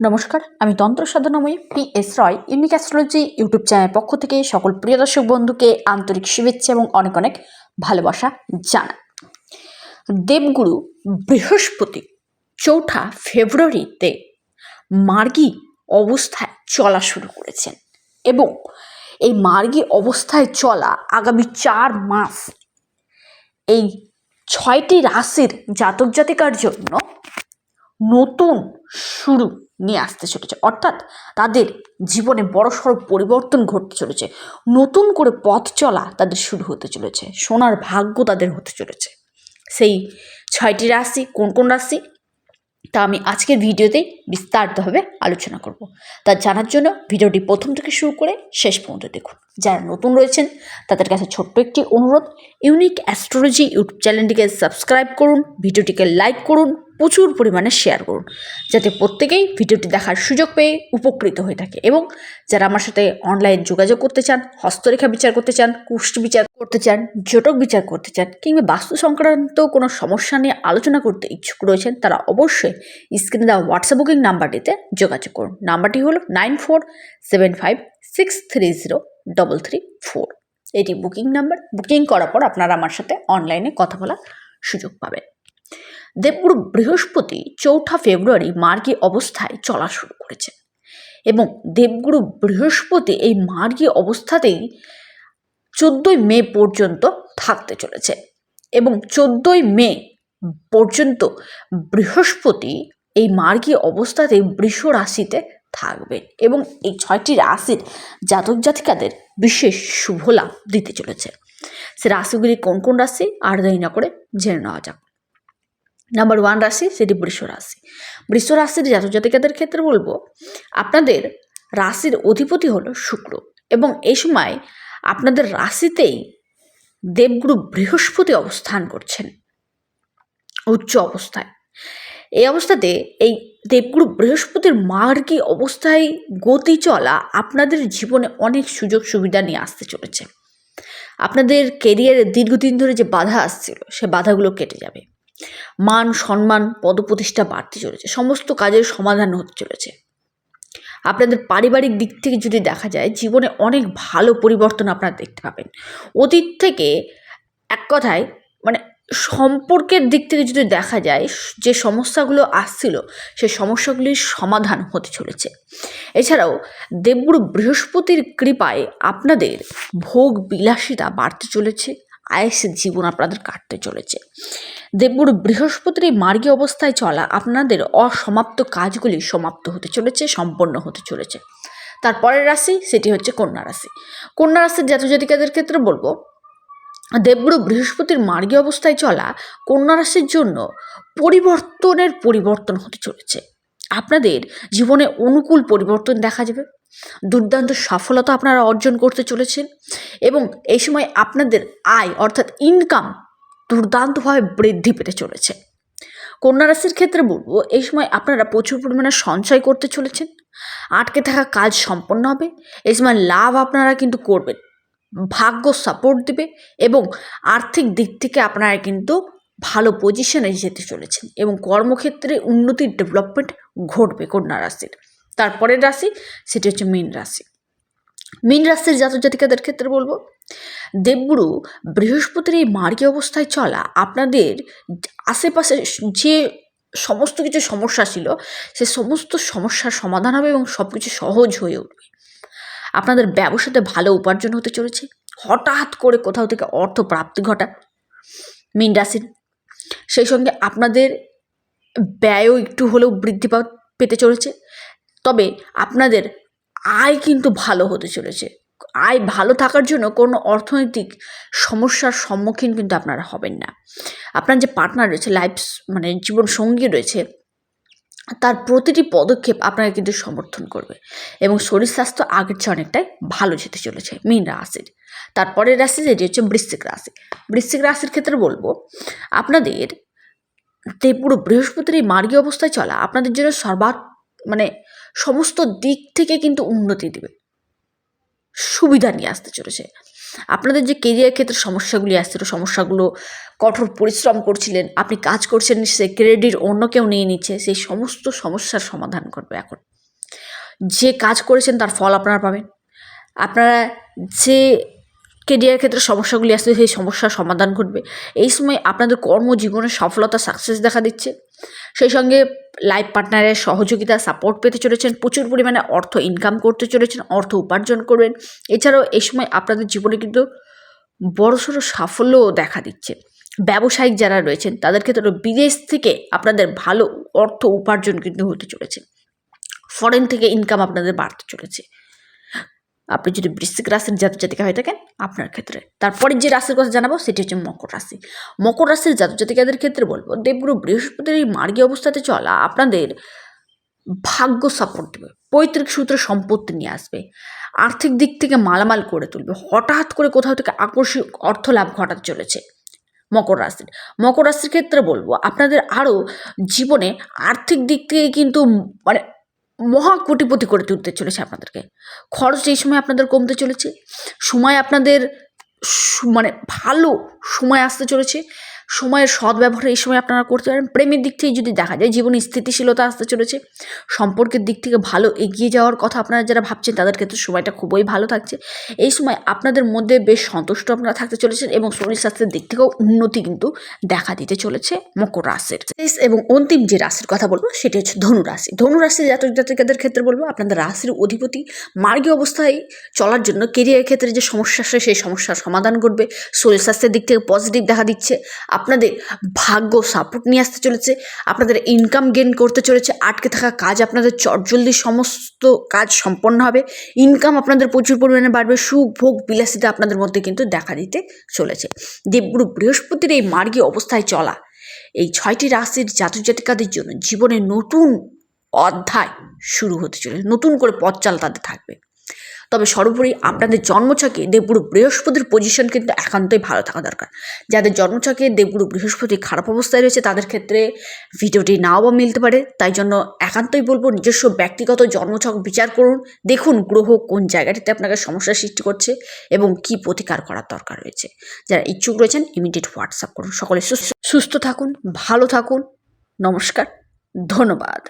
নমস্কার, আমি তন্ত্র সাধনাময়ী P S Roy, unique astrology YouTube চ্যানেলের পক্ষ থেকে সকল প্রিয় দর্শক বন্ধুকে আন্তরিক শুভেচ্ছা এবং অনেক অনেক ভালোবাসা জানাই। দেবগুরু বৃহস্পতি, চৌঠা ফেব্রুয়ারিতে মার্গী অবস্থায় চলা শুরু করেছেন এবং এই মার্গী অবস্থায় চলা আগামী চার মাস এই ছয়টি রাশির জাতক জাতিকার জন্য নতুন শুরু নিয়ে আসতে চলেছে। অর্থাৎ তাদের জীবনে বড়সড় পরিবর্তন ঘটতে চলেছে। নতুন করে পথ চলা তাদের শুরু হতে চলেছে। সোনার ভাগ্য তাদের হতে চলেছে। সেই ছয়টি রাশি কোন কোন রাশি? তা আমি আজকের ভিডিওতেই বিস্তারিতভাবে আলোচনা করব। তা জানার জন্য ভিডিওটি প্রথম থেকে শুরু করে শেষ পর্যন্ত দেখুন। যারা নতুন রয়েছেন, তাদের কাছে ছোট্ট একটি অনুরোধ। ইউনিক অ্যাস্ট্রোলজি ইউটিউব চ্যানেলটিকে সাবস্ক্রাইব করুন, ভিডিওটিকে লাইক করুন প্রচুর পরিমাণে শেয়ার করুন। যাতে প্রত্যেকেই ভিডিওটি দেখার সুযোগ পেয়ে উপকৃত হয়ে থাকে এবং যারা আমার সাথে অনলাইন যোগাযোগ করতে চান, হস্তরেখা বিচার করতে চান কুষ্টি বিচার করতে চান, জটক বিচার করতে চান কিংবা বাস্তু সংক্রান্ত কোনো সমস্যা নিয়ে আলোচনা করতে ইচ্ছুক রয়েছেন, তারা অবশ্যই স্ক্রিনে দেওয়া হোয়াটসঅ্যাপ বুকিং নাম্বারটিতে যোগাযোগ করুন। নাম্বারটি হলো nine four seven five six three zero double three four এটি বুকিং নাম্বার বুকিং করার পর আপনারা আমার সাথে অনলাইনে কথা বলার সুযোগ পাবেন। দেবগুরু বৃহস্পতি চৌঠা ফেব্রুয়ারি মার্গী অবস্থায় চলা শুরু করেছে। এবং দেবগুরু বৃহস্পতি এই মার্গী অবস্থাতেই চোদ্দোই মে পর্যন্ত থাকতে চলেছে। এবং চোদ্দোই মে পর্যন্ত বৃহস্পতি এই মার্গী অবস্থাতেই বৃষ রাশিতে থাকবেন এবং এই ছয়টি রাশির জাতক জাতিকাদের বিশেষ শুভ লাভ দিতে চলেছে। সে রাশিগুলি কোন কোন রাশি? আর দেরি না করে জেনে নেওয়া যাক। নাম্বার ওয়ান রাশি, সেটি বৃষ রাশি। বৃষ রাশির জাতক জাতিকাদের ক্ষেত্রে বলব, আপনাদের রাশির অধিপতি হলো শুক্র এবং এই সময় আপনাদের রাশিতেই দেবগুরু বৃহস্পতি অবস্থান করছেন, উচ্চ অবস্থায়। এই অবস্থাতে এই দেবগুরু বৃহস্পতির মার্গী অবস্থায় গতি চলা আপনাদের জীবনে অনেক সুযোগ সুবিধা নিয়ে আসতে চলেছে। আপনাদের কেরিয়ারে দীর্ঘদিন ধরে যে বাধা আসছিল, সে বাধাগুলো কেটে যাবে। মান, সম্মান, পদপ্রতিষ্ঠা বাড়তে চলেছে। সমস্ত কাজের সমাধান হতে চলেছে। আপনাদের পারিবারিক দিক থেকে যদি দেখা যায়, জীবনে অনেক ভালো পরিবর্তন আপনারা দেখতে পাবেন। অতীত থেকে এক কথায় মানে সম্পর্কের দিক থেকে যদি দেখা যায়, যে সমস্যাগুলো আসছিল সেই সমস্যাগুলির সমাধান হতে চলেছে। এছাড়াও, দেবগুরু বৃহস্পতির কৃপায় আপনাদের ভোগ বিলাসিতা বাড়তে চলেছে। আয়েসের জীবন আপনাদের কাটতে চলেছে। দেবগুরু বৃহস্পতির মার্গী অবস্থায় চলা আপনাদের অসমাপ্ত কাজগুলি সমাপ্ত হতে চলেছে, সম্পন্ন হতে চলেছে। তারপরের রাশি, সেটি হচ্ছে কন্যা রাশি। কন্যা রাশির জাতজাতিকাদের ক্ষেত্রে বলব, দেবগুরু বৃহস্পতির মার্গী অবস্থায় চলা কন্যা রাশির জন্য পরিবর্তনের পরিবর্তন হতে চলেছে। আপনাদের জীবনে অনুকূল পরিবর্তন দেখা যাবে। দুর্দান্ত সফলতা আপনারা অর্জন করতে চলেছেন এবং এই সময় আপনাদের আয় অর্থাৎ ইনকাম দুর্দান্তভাবে বৃদ্ধি পেতে চলেছে। কন্যা রাশির ক্ষেত্রে বলব, এই সময় আপনারা প্রচুর পরিমাণে সঞ্চয় করতে চলেছেন, আটকে থাকা কাজ সম্পন্ন হবে, এই সময় লাভ আপনারা কিন্তু করবেন, ভাগ্য সাপোর্ট দেবে এবং আর্থিক দিক থেকে আপনারা কিন্তু ভালো পজিশনে যেতে চলেছেন এবং কর্মক্ষেত্রে উন্নতির ডেভেলপমেন্ট ঘটবে কন্যা রাশির। তারপরের রাশি, সেটি হচ্ছে মীন রাশি। মীন রাশির জাতক জাতিকাদের ক্ষেত্রে বলব, দেবগুরু বৃহস্পতির এই মার্গী অবস্থায় চলা, আপনাদের আশেপাশে যে সমস্ত কিছু সমস্যা ছিল, সে সমস্ত সমস্যার সমাধান হবে এবং সব কিছু সহজ হয়ে উঠবে। আপনাদের ব্যবসাতে ভালো উপার্জন হতে চলেছে। হঠাৎ করে কোথাও থেকে অর্থ প্রাপ্তি ঘটা মীন রাশির। সেই সঙ্গে আপনাদের ব্যয়ও একটু হলেও বৃদ্ধি পেতে চলেছে। তবে আপনাদের আয় কিন্তু ভালো হতে চলেছে। আয় ভালো থাকার জন্য কোনো অর্থনৈতিক সমস্যার সম্মুখীন কিন্তু আপনারা হবেন না। আপনার যে পার্টনার রয়েছে লাইফ মানে জীবন সঙ্গী রয়েছে, তার প্রতিটি পদক্ষেপ আপনাকে কিন্তু সমর্থন করবে এবং শরীর স্বাস্থ্য আগের চেয়ে অনেকটাই ভালো যেতে চলেছে, মীন রাশির। তারপরের রাশি যেটি হচ্ছে বৃশ্চিক রাশি। বৃশ্চিক রাশির ক্ষেত্রে বলব, আপনাদের তে পুরো বৃহস্পতির এই মার্গী অবস্থায় চলা, আপনাদের জন্য সর্বাত মানে সমস্ত দিক থেকে কিন্তু উন্নতি দেবে। সুবিধা নিয়ে আসতে চলেছে। আপনাদের যে কেরিয়ার ক্ষেত্রে সমস্যাগুলি আসছিল, সমস্যাগুলো, কঠোর পরিশ্রম করছিলেন, আপনি কাজ করছেন, সে ক্রেডিট অন্য কেউ নিয়ে নিচ্ছে, সেই সমস্ত সমস্যার সমাধান করবে এখন। যে কাজ করেছেন তার ফল আপনারা পাবেন। আপনারা যে কেরিয়ার ক্ষেত্রে সমস্যাগুলি আসছে সেই সমস্যার সমাধান ঘটবে। এই সময় আপনাদের কর্মজীবনে সফলতা সাকসেস দেখা দিচ্ছে। সেই সঙ্গে লাইফ পার্টনারের সহযোগিতা সাপোর্ট পেতে চলেছেন, প্রচুর পরিমাণে অর্থ ইনকাম করতে চলেছেন, অর্থ উপার্জন করবেন। এছাড়াও এই সময় আপনাদের জীবনে কিন্তু বড়সড় সাফল্যও দেখা দিচ্ছে। ব্যবসায়িক যারা রয়েছেন, তাদের ক্ষেত্রে বিদেশ থেকে আপনাদের ভালো অর্থ উপার্জন কিন্তু হতে চলেছে। ফরেন থেকে ইনকাম আপনাদের বাড়তে চলেছে। আপনি যদি বৃশ্চিক রাশির জাতক জাতিকা হয়ে থাকেন আপনার ক্ষেত্রে। তারপরে যে রাশির কথা জানাব সেটি হচ্ছে মকর রাশি। মকর রাশির জাতক জাতিকাদের ক্ষেত্রে বলব, দেবগুরু বৃহস্পতির এই মার্গী অবস্থাতে চলা আপনাদের ভাগ্য সাপোর্ট দেবে। পৈতৃক সূত্রে সম্পত্তি নিয়ে আসবে। আর্থিক দিক থেকে মালামাল করে তুলবে। হঠাৎ করে কোথাও থেকে আকর্ষক অর্থ লাভ ঘটাতে চলেছে মকর রাশির। মকর রাশির ক্ষেত্রে বলব, আপনাদের আরও জীবনে আর্থিক দিক থেকে কিন্তু মানে মহা কোটিপতি করে তুলতে চলেছে আপনাদেরকে। খরচ এই সময় আপনাদের কমতে চলেছে। সময় আপনাদের মানে ভালো সময় আসতে চলেছে। সময়ের সদ্ব্যবহার এই সময় আপনারা করতে পারেন। প্রেমের দিক থেকে যদি দেখা যায়, জীবনে স্থিতিশীলতা আসতে চলেছে, সম্পর্কের দিক থেকে ভালো এগিয়ে যাওয়ার কথা আপনারা যারা ভাবছেন, তাদের ক্ষেত্রে সময়টা খুবই ভালো থাকছে। এই সময় আপনাদের মধ্যে বেশ সন্তুষ্ট আপনারা থাকতে চলেছেন এবং শরীর স্বাস্থ্যের দিক থেকেও উন্নতি কিন্তু দেখা দিতে চলেছে মকর রাশির। শেষ এবং অন্তিম যে রাশির কথা বলব, সেটি হচ্ছে ধনু রাশি। ধনু জাতক জাতিকাদের ক্ষেত্রে বলব, আপনাদের রাশির অধিপতি মার্গী অবস্থায় চলার জন্য কেরিয়ারের ক্ষেত্রে যে সমস্যা আসে, সেই সমস্যার সমাধান করবে শরীর স্বাস্থ্যের দিক থেকে পজিটিভ দেখা দিচ্ছে। আপনাদের ভাগ্য সাপোর্ট নিয়ে আসতে চলেছে, আপনাদের ইনকাম গেন করতে চলেছে, আটকে থাকা কাজ আপনাদের চটজলদি সমস্ত কাজ সম্পন্ন হবে ইনকাম আপনাদের প্রচুর পরিমাণে বাড়বে, সুখ, ভোগ, বিলাসিতা আপনাদের মধ্যে কিন্তু দেখা দিতে চলেছে। দেবগুরু বৃহস্পতির এই মার্গী অবস্থায় চলা, এই ছয়টি রাশির জাতক জাতিকাদের জন্য জীবনে নতুন অধ্যায় শুরু হতে চলেছে, নতুন করে পথ চাল তাদের থাকবে। তবে সর্বোপরি আপনাদের জন্মছকে দেবগুরু বৃহস্পতির পজিশন কিন্তু একান্তই ভালো থাকা দরকার। যাদের জন্মছকে দেবগুরু বৃহস্পতি খারাপ অবস্থায় রয়েছে, তাদের ক্ষেত্রে ভিডিওটি নাও বা মিলতে পারে। তাই জন্য একান্তই বলব, নিজস্ব ব্যক্তিগত জন্মছক বিচার করুন। দেখুন গ্রহ কোন জায়গাটিতে আপনাকে সমস্যার সৃষ্টি করছে এবং কি প্রতিকার করার দরকার রয়েছে। যারা ইচ্ছুক রয়েছেন ইমিডিয়েট হোয়াটসঅ্যাপ করুন। সকলে সুস্থ থাকুন, ভালো থাকুন। নমস্কার, ধন্যবাদ।